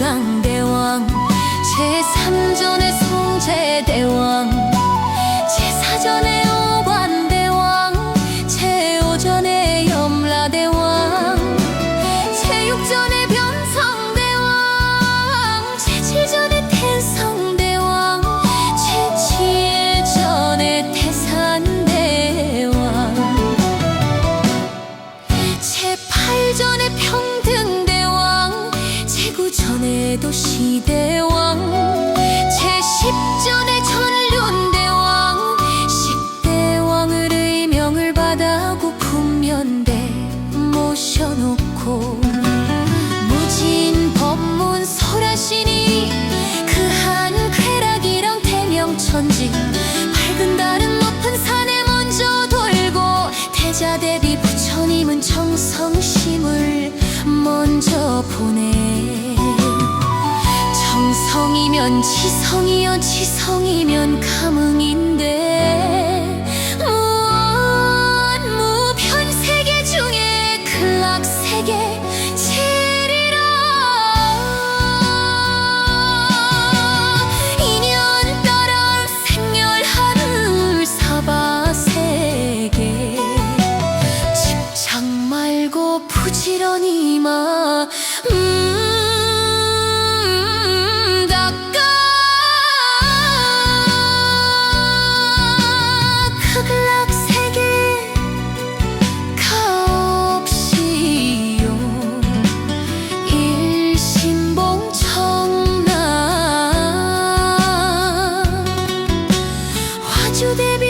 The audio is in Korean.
hanggang 전에도 시대왕 제10전의 전륜대왕 10대왕을 의명을 받아고 품면대 모셔놓고 무진 법문 설하시니 그 한 쾌락이랑 대명천지 밝은 달은 높은 산에 먼저 돌고 태자 대비 부처님은 정성심을 먼저 보내. 지성이면 지성이여 지성이면 감흥인데 무언 무변 세계 중에 클락 세계 지리라 인연 따라 생멸 하늘 사바 세계. 집착 말고 부지런히마 음. you baby.